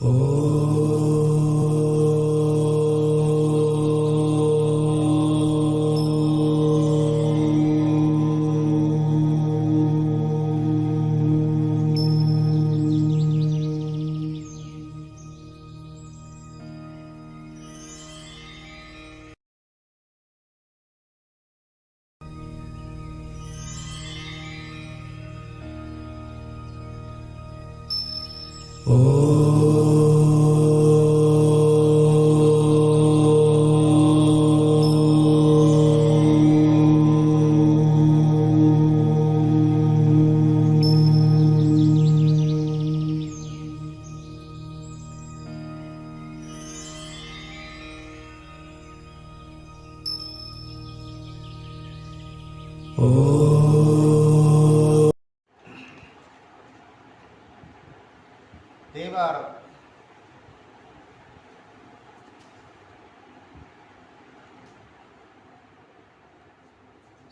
தேவாரம்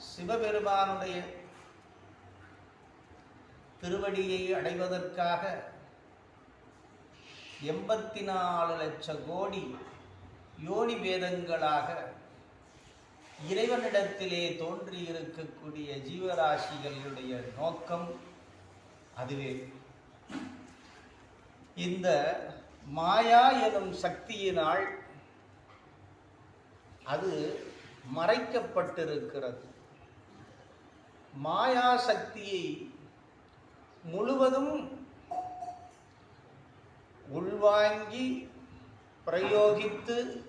சிவபெருமானுடைய திருவடியை அடைவதற்காக எண்பத்தி நாலு லட்சம் கோடி யோனி வேதங்களாக இறைவனிடத்திலே தோன்றியிருக்கக்கூடிய ஜீவராசிகளுடைய நோக்கம் அதுவே. இந்த மாயா எனும் சக்தியினால் அது மறைக்கப்பட்டிருக்கிறது. மாயா சக்தியை முழுவதும் உள்வாங்கி பிரயோகித்து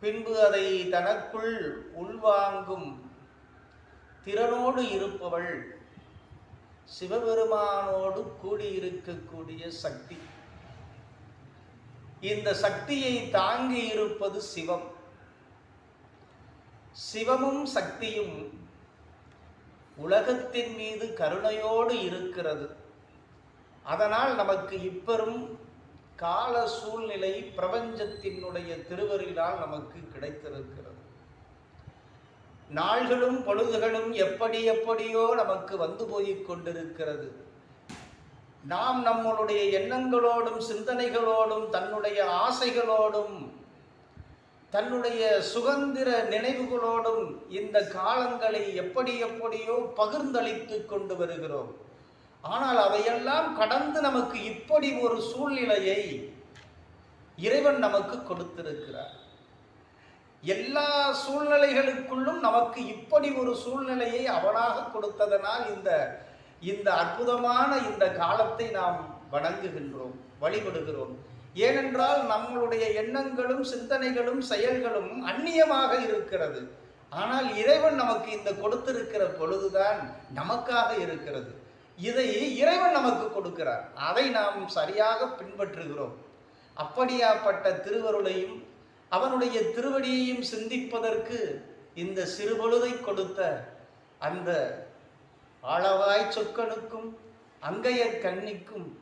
பின்பு அதை தனக்குள் உள்வாங்கும் திறனோடு இருப்பவள் சிவபெருமானோடு கூடியிருக்கக்கூடிய சக்தி. இந்த சக்தியை தாங்கி இருப்பது சிவம். சிவமும் சக்தியும் உலகத்தின் மீது கருணையோடு இருக்கிறது. அதனால் நமக்கு இப்பெரும் கால சூழ்நிலை பிரபஞ்சத்தினுடைய திருவருளால் நமக்கு கிடைத்திருக்கிறது. நாள்களும் பொழுதுகளும் எப்படி எப்படியோ நமக்கு வந்து போய் கொண்டிருக்கிறது. நாம் நம்மளுடைய எண்ணங்களோடும் சிந்தனைகளோடும் தன்னுடைய ஆசைகளோடும் தன்னுடைய சுதந்திர நினைவுகளோடும் இந்த காலங்களை எப்படி எப்படியோ பகிர்ந்தளித்து கொண்டு வருகிறோம். ஆனால் அதையெல்லாம் கடந்து நமக்கு இப்படி ஒரு சூழ்நிலையை இறைவன் நமக்கு கொடுத்திருக்கிறார். எல்லா சூழ்நிலைகளுக்குள்ளும் நமக்கு இப்படி ஒரு சூழ்நிலையை அவனாக கொடுத்ததனால் இந்த இந்த அற்புதமான இந்த காலத்தை நாம் வணங்குகின்றோம் வழிபடுகிறோம். ஏனென்றால் நம்மளுடைய எண்ணங்களும் சிந்தனைகளும் செயல்களும் அந்நியமாக இருக்கிறது. ஆனால் இறைவன் நமக்கு இந்த கொடுத்திருக்கிற பொழுதுதான் நமக்காக இருக்கிறது. இதை இறைவன் நமக்கு கொடுக்கிறார். அதை நாம் சரியாக பின்பற்றுகிறோம். அப்படியாப்பட்ட திருவருளையும் அவனுடைய திருவடியையும் சிந்திப்பதற்கு இந்த சிறுபொழுதை கொடுத்த அந்த ஆளவாய் சொக்கனுக்கும் அங்கையர் கன்னிக்கும்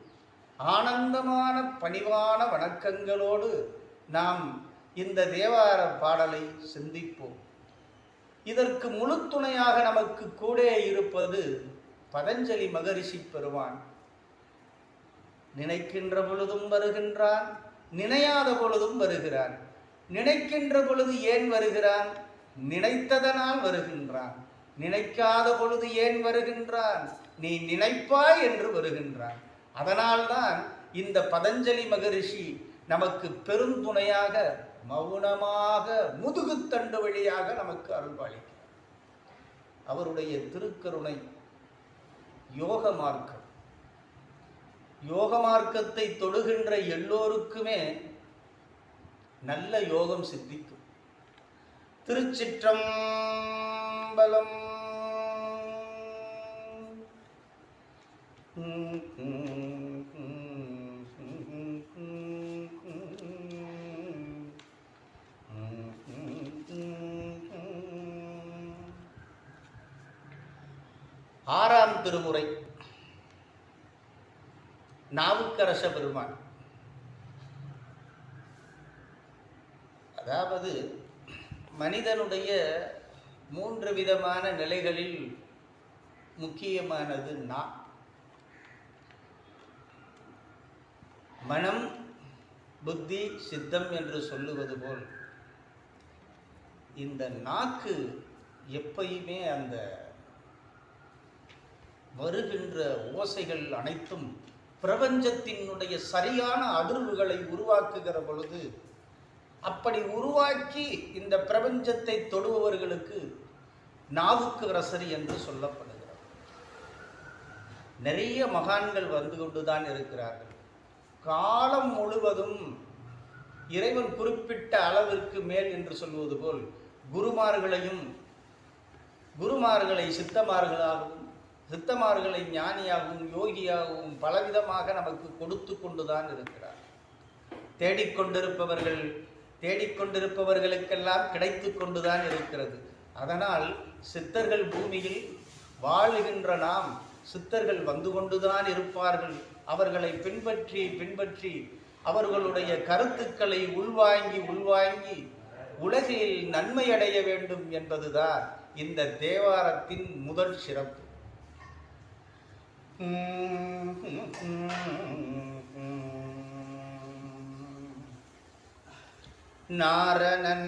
ஆனந்தமான பணிவான வணக்கங்களோடு நாம் இந்த தேவார பாடலை சிந்திப்போம். இதற்கு முழு துணையாக நமக்கு கூட இருப்பது பதஞ்சலி மகரிஷி பெறுவான் நினைக்கின்ற பொழுதும் வருகின்றான் நினையாத பொழுதும் வருகிறான். நினைக்கின்ற பொழுது ஏன் வருகிறான்? நினைத்ததனால் வருகின்றான். நினைக்காத பொழுது ஏன் வருகின்றான்? நீ நினைப்பாய் என்று வருகின்றான். அதனால்தான் இந்த பதஞ்சலி மகரிஷி நமக்கு பெருந்துணையாக மௌனமாக முதுகுத்தண்டு வழியாக நமக்கு அருள்பாளிக்கிறார் அவருடைய திருக்கருணை யோக மார்க்கம். யோக மார்க்கத்தை தொடுகின்ற எல்லோருக்குமே நல்ல யோகம் சித்திக்கும். திருச்சிற்றம்பலம் ஆறாம் திருமுறை. நாவுக்கரச பெருமான். அதாவது மனிதனுடைய மூன்று விதமான நிலைகளில் முக்கியமானது நா மனம் புத்தி சித்தம் என்று சொல்லுவது போல் இந்த நாக்கு எப்பயுமே அந்த வருகின்ற ஓசைகள் அனைத்தும் பிரபஞ்சத்தினுடைய சரியான அதிர்வுகளை உருவாக்குகிற பொழுது அப்படி உருவாக்கி இந்த பிரபஞ்சத்தை தொடுபவர்களுக்கு நாவுக்கு ரசரி என்று சொல்லப்படுகிறது. நிறைய மகான்கள் வந்து கொண்டுதான் இருக்கிறார்கள். காலம் முழுவதும் இறைவன் குறிப்பிட்ட அளவிற்கு மேல் என்று சொல்வது போல் குருமார்களையும் குருமார்களை சித்தமார்களாகவும் சித்தமார்களை ஞானியாகவும் யோகியாகவும் பலவிதமாக நமக்கு கொடுத்து கொண்டுதான் இருக்கிறார். தேடிக்கொண்டிருப்பவர்கள் தேடிக்கொண்டிருப்பவர்களுக்கெல்லாம் கிடைத்து கொண்டுதான் இருக்கிறது. அதனால் சித்தர்கள் பூமியில் வாழுகின்ற நாம் சித்தர்கள் வந்து கொண்டுதான் இருப்பார்கள். அவர்களை பின்பற்றி பின்பற்றி அவர்களுடைய கருத்துக்களை உள்வாங்கி உள்வாங்கி உலகில் நன்மை அடைய வேண்டும் என்பதுதான் இந்த தேவாரத்தின் முதல் சிறப்பு.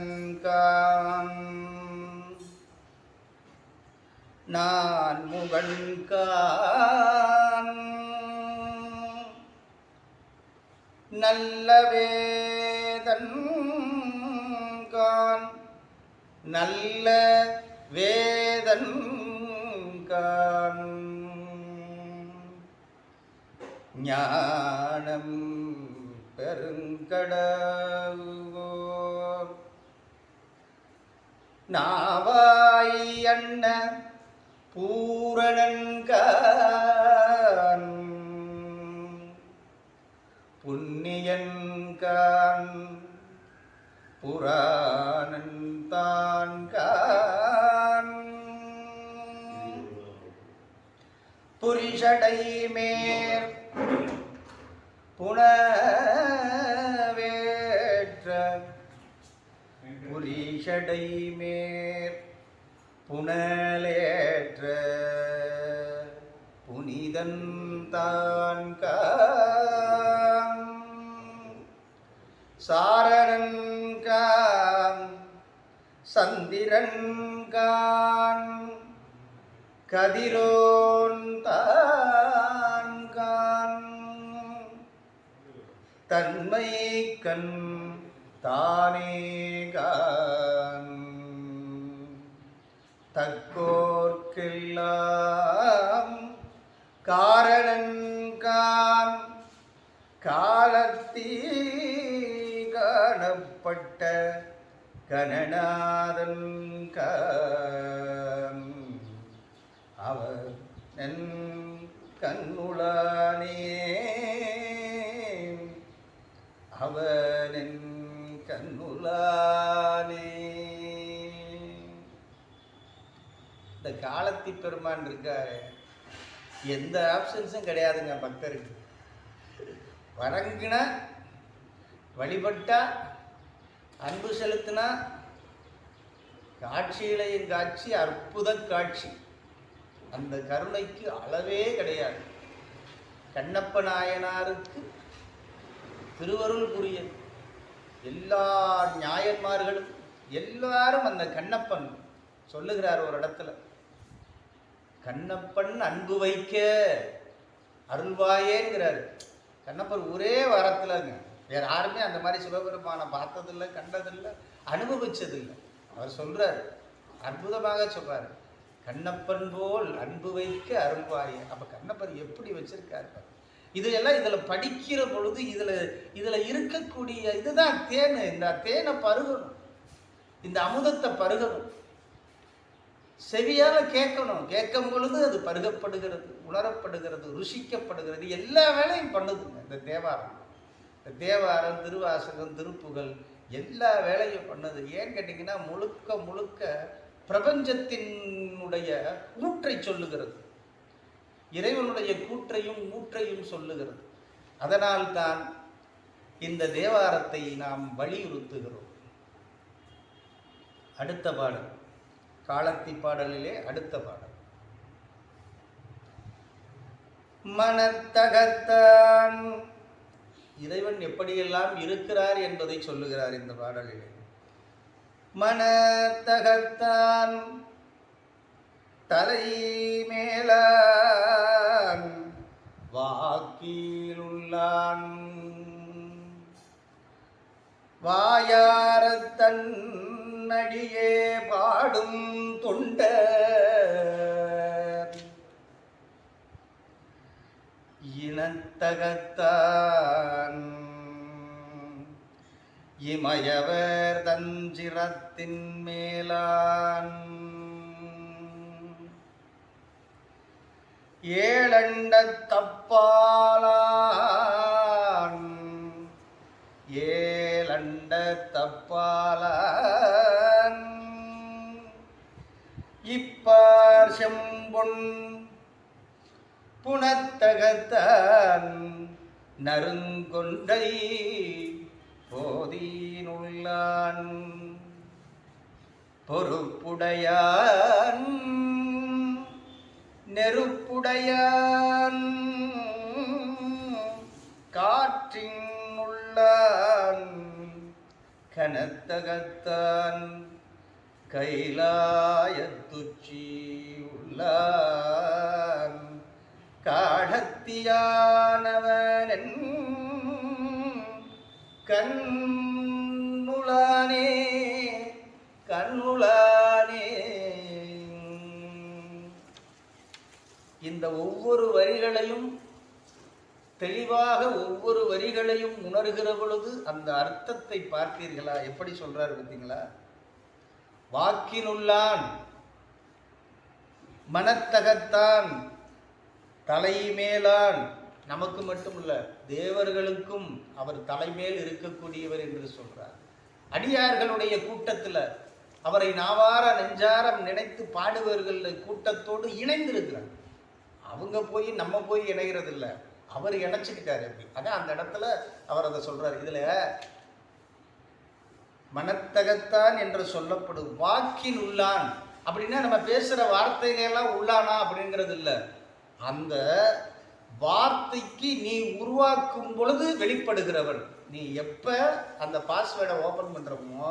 நாரணன்காம் நான் முகன்கா நல்ல வேதன்கான் நல்ல வேதன்கான் ஞானம் பெருங்கடவோர் நாவாய் அண்ண பூரணன்கான் புண்ணியன்கான் புராணன் தான்கான் புரிஷடை மேற் புனவேற்ற புரிஷடை மேற் புனலேற்ற புனிதன் தான் தான்கான் சாரணன்கான் சந்திரன்கான் கதிரோன் தன்மை கண் தானேகான். தக்கோர்க்கெல்லாம் காரணன்கான் காலத்தீ காணப்பட்ட கணநாதன் அவர் என் கண்ணுளானே. அவனின் கண்ணுளானே. இந்த காலத்தி பெருமான் இருக்காரு. எந்த ஆப்ஷன்ஸும் கிடையாதுங்க பக்தருக்கு. வணங்கினா வழிபட்டா அன்பு செலுத்தினா காட்சியிலையும் காட்சி அற்புத காட்சி. அந்த கருணைக்கு அளவே கிடையாது. கண்ணப்ப நாயனாருக்கு திருவருள் புரிய எல்லா நியாயன்மார்களும் எல்லாரும் அந்த கண்ணப்பன் சொல்லுகிறார் ஒரு இடத்துல. கண்ணப்பன் அன்பு வைக்க அருள்வாயேங்கிறார் கண்ணப்பர் ஒரே வாரத்தில் வேற யாருமே அந்த மாதிரி சிவபெருமானை பார்த்ததில்லை கண்டதில்லை அனுபவிச்சதில்லை. அவர் சொல்றார் அற்புதமாக சொல்றாரு கண்ணப்பன் போல் அன்பு வைக்க அருள்வாயே. அப்ப கண்ணப்பர் எப்படி வச்சிருக்காரு இதையெல்லாம் இதில் படிக்கிற பொழுது இதில் இதில் இருக்கக்கூடிய இதுதான் தேன். இந்த தேனை பருகணும். இந்த அமுதத்தை பருகணும். செவியால் கேட்கணும். கேட்கும் பொழுது அது பருகப்படுகிறது உணரப்படுகிறது ருசிக்கப்படுகிறது. எல்லா வேலையும் பண்ணுதுங்க இந்த தேவாரம். தேவாரம் திருவாசகம் திருப்புகள் எல்லா வேலையும் பண்ணுது. ஏன்னு கேட்டிங்கன்னா முழுக்க முழுக்க பிரபஞ்சத்தினுடைய ஊற்றை சொல்லுகிறது. இறைவனுடைய கூற்றையும் ஊற்றையும் சொல்லுகிறது. அதனால்தான் இந்த தேவாரத்தை நாம் வலியுறுத்துகிறோம். அடுத்த பாடல். காலத்தி பாடலிலே அடுத்த பாடல். மனத்தகத்தான் இறைவன் எப்படியெல்லாம் இருக்கிறார் என்பதை சொல்லுகிறார் இந்த பாடலிலே. மனத்தகத்தான் தலை மேலான் வாக்கீலுள்ளான். வாயாரத் தன்னடியே பாடும் தொண்ட இனத்தகத்தான். இமயவர் தஞ்சிரத்தின் மேலான். ஏழண்ட தப்பாலான். ஏழண்ட தப்பாலான். இப்பார் செம்பொன் புனத்தகத்தான் நறுங்கொண்டை போதீனுள்ளான். பொறுப்புடையான் நெருப்புடையான் காற்றின் உள்ளான் கனத்தகத்தான் கைலாயத்துச்சி உள்ளான் காடத்தியானவன் கண்ணுளானே கண்ணுளானே. இந்த ஒவ்வொரு வரிகளையும் தெளிவாக ஒவ்வொரு வரிகளையும் உணர்கிற பொழுது அந்த அர்த்தத்தை பார்த்தீர்களா? எப்படி சொல்றாரு பார்த்தீங்களா? வாக்கினுள்ளான் மனத்தகத்தான் தலைமேலான். நமக்கு மட்டுமல்ல தேவர்களுக்கும் அவர் தலைமேல் இருக்கக்கூடியவர் என்று சொல்றார். அடியார்களுடைய கூட்டத்தில் அவரை நாவார நெஞ்சாரம் நினைத்து பாடுவர்கள் கூட்டத்தோடு இணைந்திருக்கிறார். அவங்க போய் நம்ம போய் இணைகிறது இல்லை அவர் இணைச்சுக்கிட்டாரு அப்படி. அதான் அந்த இடத்துல அவர் அதை சொல்றாரு. இதுல மனத்தகத்தான் என்று சொல்லப்படும் வாக்கின் உள்ளான். அப்படின்னா நம்ம பேசுகிற வார்த்தைகளெல்லாம் உள்ளானா அப்படிங்கிறது இல்லை அந்த வார்த்தைக்கு நீ உருவாக்கும் பொழுது வெளிப்படுகிறவன். நீ எப்போ அந்த பாஸ்வேர்டை ஓப்பன் பண்ணுறமோ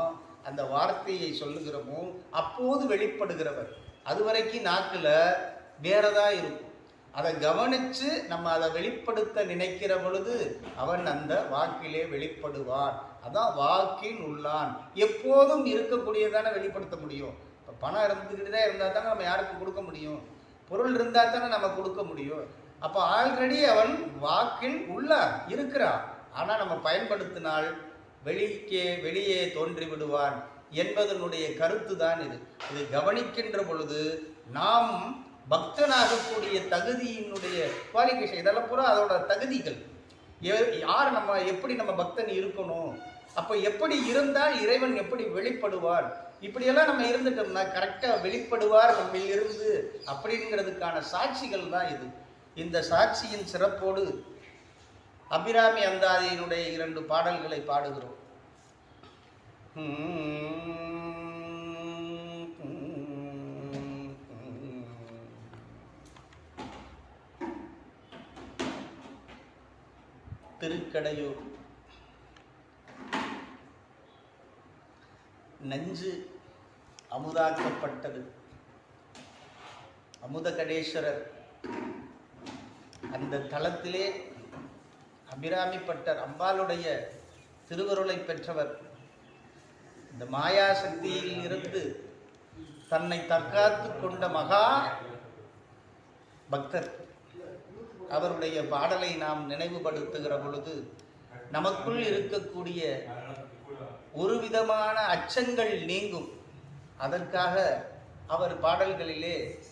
அந்த வார்த்தையை சொல்லுகிறோமோ அப்போது வெளிப்படுகிறவர் அது வரைக்கும் நாக்கில் வேறதாக இருக்கும். அதை கவனித்து நம்ம அதை வெளிப்படுத்த நினைக்கிற பொழுது அவன் அந்த வாக்கிலே வெளிப்படுவான். அதான் வாக்கின் உள்ளான். எப்போதும் இருக்கக்கூடியதானே வெளிப்படுத்த முடியும். இப்போ பணம் இருந்துக்கிட்டு தான் இருந்தால் தானே நம்ம யாருக்கும் கொடுக்க முடியும். பொருள் இருந்தால் தானே நம்ம கொடுக்க முடியும். அப்போ ஆல்ரெடி அவன் வாக்கில் உள்ளார் இருக்கிறான். ஆனால் நம்ம பயன்படுத்தினால் வெளிக்கே வெளியே தோன்றி விடுவான் என்பதனுடைய கருத்து தான் இது. இது கவனிக்கின்ற பொழுது நாம் பக்தனாகக்கூடிய தகுதியினுடைய குவாலிஃபிகேஷன் இதெல்லாம் பூரா அதோட தகுதிகள். யார் நம்ம எப்படி நம்ம பக்தன் இருக்கணும்? அப்போ எப்படி இருந்தால் இறைவன் எப்படி வெளிப்படுவார் இப்படியெல்லாம் நம்ம இருந்துட்டோம்னா கரெக்டாக வெளிப்படுவார் நம்மில் இருந்து அப்படிங்கிறதுக்கான சாட்சிகள் தான் இது. இந்த சாட்சியின் சிறப்போடு அபிராமி அந்தாதியினுடைய இரண்டு பாடல்களை பாடுகிறோம். திருக்கடையூர் நஞ்சு அமுதாக்கப்பட்டது. அமுதகடேஸ்வரர் அந்த தளத்திலே அபிராமிப்பட்டர் அம்பாளுடைய திருவருளை பெற்றவர். இந்த மாயா சக்தியில் இருந்து தன்னை தற்காத்து கொண்ட மகா பக்தர். அவருடைய பாடலை நாம் நினைவுபடுத்துகிற பொழுது நமக்குள் இருக்கக்கூடிய ஒரு விதமான அச்சங்கள் நீங்கும். அதற்காக அவர் பாடல்களிலே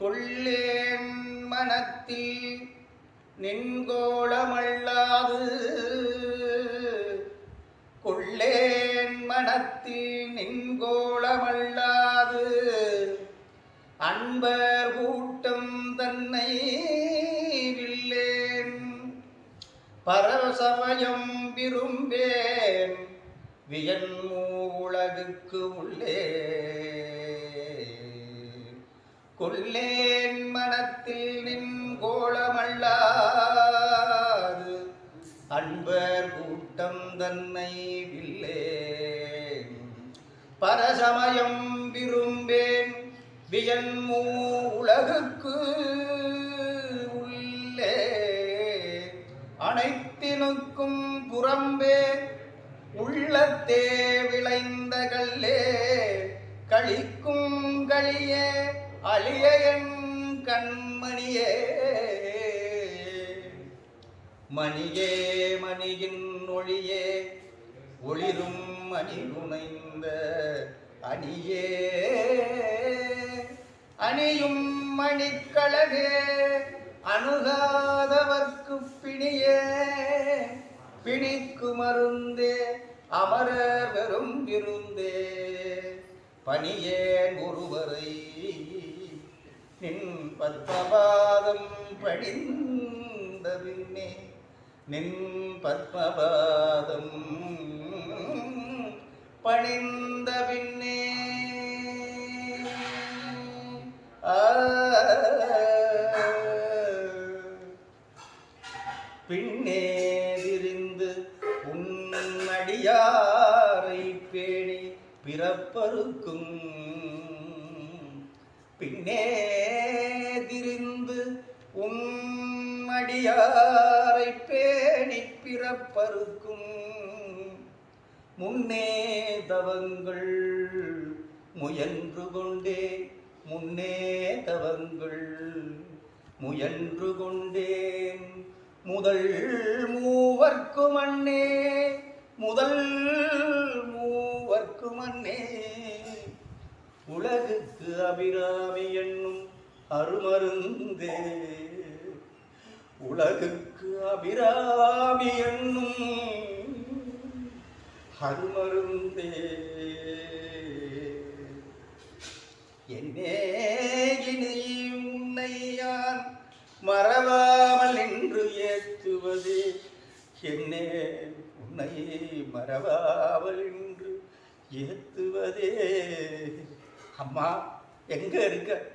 கொள்ளேன் மனத்தில் நின்கோளமல்லாது வியன் உலகுக்கு உள்ளே. கொல்லேன் மனத்தில் நின் கோலமல்லாது அன்பர் கூட்டம் தன்னை வில்லே பரசமயம் விரும்பேன் வியன்மூ உலகுக்கு உள்ளே. அனைத்தினுக்கும் புறம்பே உள்ளத்தே விளைந்த கல்லே கழிக்கும் களியே அழிய என் கண்மணியே. மணியே மணியின் ஒளியே ஒளிரும் மணி நுணைந்த அணியே. அணியும் மணிக்கழகே அணுகாதவர்க்கு பிணியே. பிணிக்கு மருந்தே அமரர் வெறும் விருந்தே பணியேன் ஒருவரை நின் பத்மபாதம் படிந்த பின்னே நின் பத்மபாதம் பணிந்த பின்னே ஆ பேணி பிறப்பருக்கும் பின்னே திரிந்து உன்னடியாரை பேணி பிறப்பருக்கும் முன்னே தவங்கள் முயன்று கொண்டே முன்னே தவங்கள் முயன்று கொண்டேன். முதல் மூவர்க்கு மண்ணே முதல் மூவர்க்கு மண்ணே உலகுக்கு அபிராமி என்னும் அருமருந்தே. உலகுக்கு அபிராமி என்னும் அருமருந்தே. என்னே உன்னை யான் மறவாமல் என்று ஏற்றுவது? என்னே உன்னை மறவாமல் என்று ஏத்துவதே. அம்மா எங்க இருக்க?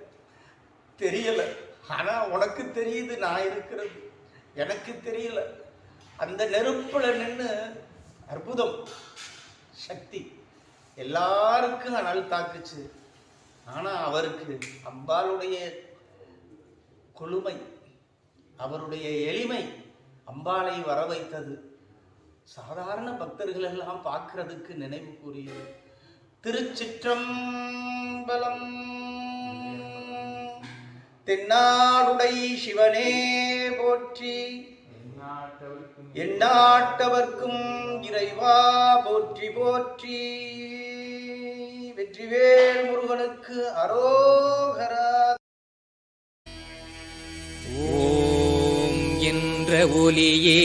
தெரியல. ஆனா உனக்கு தெரியுது நான் இருக்கிறது. எனக்கு தெரியல. அந்த நெருப்புல நின்று அற்புதம் சக்தி எல்லாருக்கும் அனல் தாக்குச்சு. ஆனா அவருக்கு அம்பாளுடைய கொழுமை அவருடைய எளிமை அம்பாளை வர வைத்தது சாதாரண பக்தர்கள் எல்லாம் பார்க்கறதுக்கு நினைவு கூறியது. திருச்சிற்றம்பலம். தென்னாடுடை சிவனே போற்றி. எண்ணாட்டவர்க்கும் இறைவா போற்றி போற்றி. வெற்றிவேல் முருகனுக்கு அரோகரா. ஓம் என்ற ஒலியே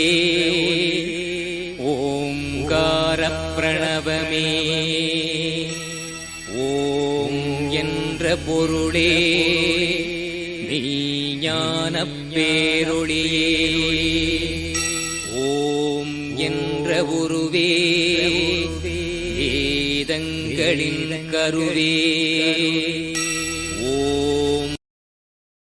என்ற பொருளே மெய்ஞான பேரொளியே ஓம் என்ற உருவே வேதங்களின் கருவே